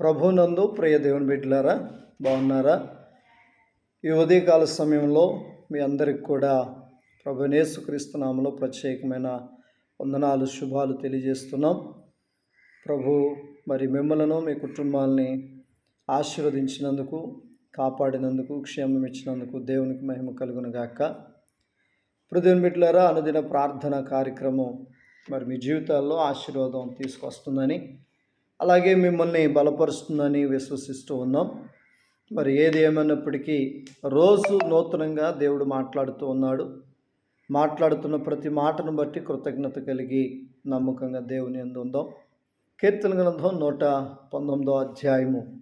ప్రభునందు ప్రియ దేవుని బిడ్డలారా బాగున్నారా? ఈ ఉదయకాల సమయంలో మీ అందరికి కూడా ప్రభు యేసుక్రీస్తు ప్రత్యేకమైన వందనాలు శుభాలు తెలియజేస్తున్నాం. ప్రభు మరి మిమ్మలను మీ కుటుంబాలని ఆశీర్వదించినందుకు కాపాడినందుకు క్షేమం ఇచ్చినందుకు దేవునికి మహిమ కలుగునుగాక ప్రదేవుని బిడ్డలారా అనుదిన ప్రార్థన కార్యక్రమం మరి మీ జీవితాల్లో ఆశీర్వాదం తీసుకొస్తుందని అలాగే మిమ్మల్ని బలపరుస్తుందని విశ్వసిస్తూ ఉన్నాం. మరి ఏది ఏమైనప్పటికీ రోజు నూతనంగా దేవుడు మాట్లాడుతూ ఉన్నాడు. మాట్లాడుతున్న ప్రతి మాటను బట్టి కృతజ్ఞత కలిగి నమ్మకంగా దేవుని ఎందు ఉందాం. కీర్తన గ్రంథం నూట పంతొమ్మిదో అధ్యాయము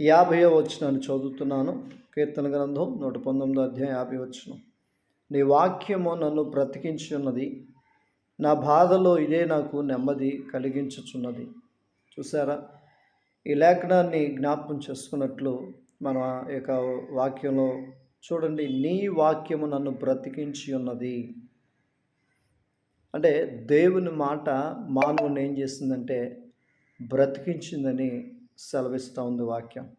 యాభై వచ్చినాన్ని చదువుతున్నాను. కీర్తన గ్రంథం నూట పంతొమ్మిదో అధ్యాయం యాభై వచ్చిన నీ వాక్యము నన్ను బ్రతికించి ఉన్నది నా బాధలో ఇదే నాకు నెమ్మది కలిగించుచున్నది. చూసారా? ఈ లేఖనాన్ని జ్ఞాపకం చేసుకున్నట్లు మన యొక్క వాక్యంలో చూడండి నీ వాక్యము నన్ను బ్రతికించి ఉన్నది. అంటే దేవుని మాట మానవుని ఏం చేసిందంటే బ్రతికించిందని సెలవిస్తూ ఉంది వాక్యం.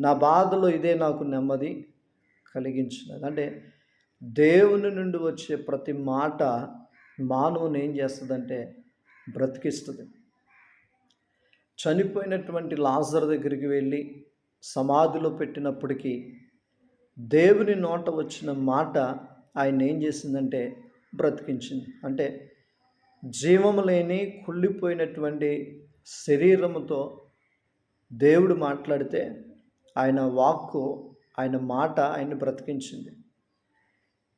నా బాధలో ఇదే నాకు నెమ్మది కలిగించినది. అంటే దేవుని నుండి వచ్చే ప్రతి మాట మానవుని ఏం చేస్తుందంటే బ్రతికిస్తుంది. చనిపోయినటువంటి లాజర్ దగ్గరికి వెళ్ళి సమాధిలో పెట్టినప్పటికీ దేవుని నోట వచ్చిన మాట ఆయన ఏం చేసిందంటే బ్రతికించింది. అంటే జీవము లేని కుళ్ళిపోయినటువంటి శరీరముతో దేవుడు మాట్లాడితే ఆయన వాక్కు ఆయన మాట ఆయన్ని బ్రతికించింది.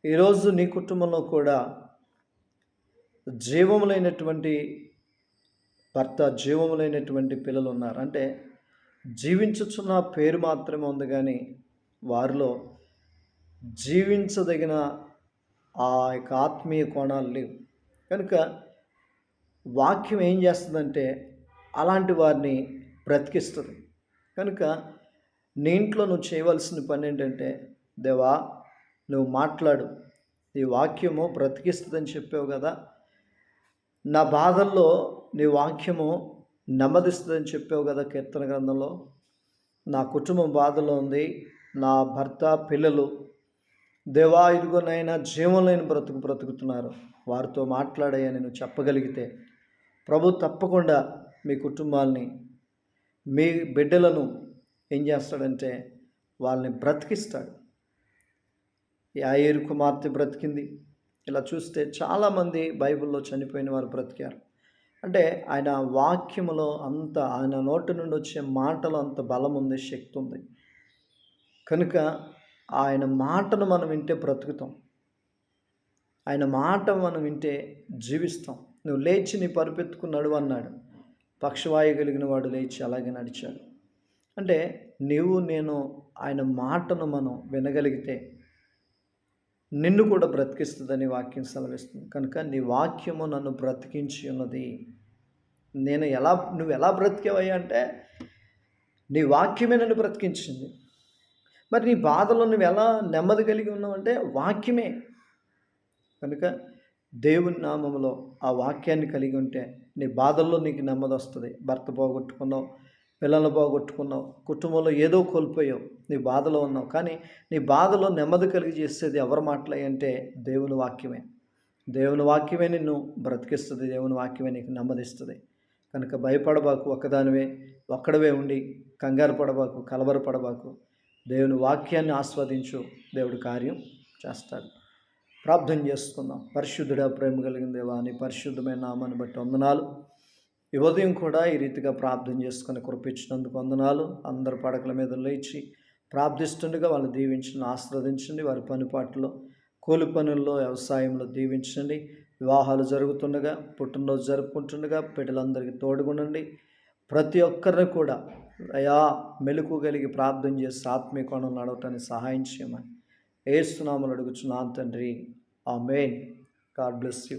ఈరోజు నీ కుటుంబంలో కూడా జీవము లేనటువంటి భర్త జీవములైనటువంటి పిల్లలు ఉన్నారు అంటే జీవించుచున్న పేరు మాత్రమే ఉంది కానీ వారిలో జీవించదగిన ఆ యొక్క ఆత్మీయ కోణాలు లేవు. కనుక వాక్యం ఏం చేస్తుందంటే అలాంటి వారిని బ్రతికిస్తుంది. కనుక నీ ఇంట్లో నువ్వు చేయవలసిన పని ఏంటంటే దేవా నువ్వు మాట్లాడు. ఈ వాక్యము బ్రతికిస్తుందని చెప్పావు కదా నా బాధల్లో నీ వాక్యము నెమ్మదిస్తుందని చెప్పావు కదా కీర్తన గ్రంథంలో. నా కుటుంబం బాధలో ఉంది. నా భర్త పిల్లలు. దేవా ఇదిగోనైనా జీవంలేని బ్రతుకు బ్రతుకుతున్నారు. వారితో మాట్లాడాయని నేను చెప్పగలిగితే. ప్రభు తప్పకుండా మీ కుటుంబాల్ని మీ బిడ్డలను ఏం చేస్తాడంటే వాళ్ళని బ్రతికిస్తాడు. యాయేరు కుమార్తె బ్రతికింది. ఇలా చూస్తే చాలామంది బైబిల్లో చనిపోయిన వారు బ్రతికారు. అంటే ఆయన వాక్యములో అంత ఆయన నోటి నుండి వచ్చే మాటలో అంత బలం ఉంది శక్తి ఉంది. కనుక ఆయన మాటను మనం వింటే బ్రతుకుతాం. ఆయన మాట మనం వింటే జీవిస్తాం. నువ్వు లేచి నీ పరుపెత్తుకున్నాడు అన్నాడు. పక్షవాయు కలిగిన వాడు లేచి అలాగే నడిచాడు. అంటే నీవు నేను ఆయన మాటను మనం వినగలిగితే నిన్ను కూడా బ్రతికిస్తుందని వాక్యం సెలవిస్తుంది. కనుక నీ వాక్యము నన్ను బ్రతికించి ఉన్నది. నేను ఎలా నువ్వు ఎలా బ్రతికేవయ్యా అంటే నీ వాక్యమే నన్ను బ్రతికించింది. మరి నీ బాధలో నువ్వు ఎలా నెమ్మది కలిగి ఉన్నావు అంటే వాక్యమే. కనుక దేవుని నామంలో ఆ వాక్యాన్ని కలిగి ఉంటే నీ బాధల్లో నీకు నెమ్మది వస్తుంది. భర్త పోగొట్టుకున్నావు. పిల్లలు పోగొట్టుకున్నావు కుటుంబంలో ఏదో కోల్పోయావు నీ బాధలో ఉన్నావు. కానీ నీ బాధలో నెమ్మది కలిగి చేసేది ఎవరు మాట్లాడంటే దేవుని వాక్యమే. దేవుని వాక్యమే నిన్ను బ్రతికిస్తుంది దేవుని వాక్యమే నీకు నెమ్మదిస్తుంది. కనుక భయపడబాకు ఒక్కదానివే ఒక్కడవే ఉండి కంగారు పడబాకు కలవర పడబాకు. దేవుని వాక్యాన్ని ఆస్వాదించు. దేవుడి కార్యం చేస్తాడు. ప్రార్థన చేసుకుందాం. పరిశుద్ధుడా ప్రేమ కలిగిన దేవా నీ పరిశుద్ధమైన నామాన్ని బట్టి వందనాలు. ఈ ఉదయం కూడా ఈ రీతిగా ప్రార్థన చేసుకుని కురిపించినందుకు వందనాలు. అందరు పడకల మీద లేచి ప్రార్థిస్తుండగా వాళ్ళు దీవించండి ఆస్వాదించండి. వారి పనిపాట్లో కూలి పనుల్లో వ్యవసాయంలో దీవించండి. వివాహాలు జరుగుతుండగా పుట్టినరోజు జరుపుకుంటుండగా బిడ్డలందరికీ తోడుగుండండి. ప్రతి ఒక్కరిని కూడా అయా మెలకు కలిగి ప్రార్థన చేసి ఆత్మీయ కోణం నడవటానికి సహాయం చేయమని ఏస్తున్నామని అడుగుచున్నాను తండ్రి. ఆ మెయిన్ గాడ్ బ్లెస్ యూ.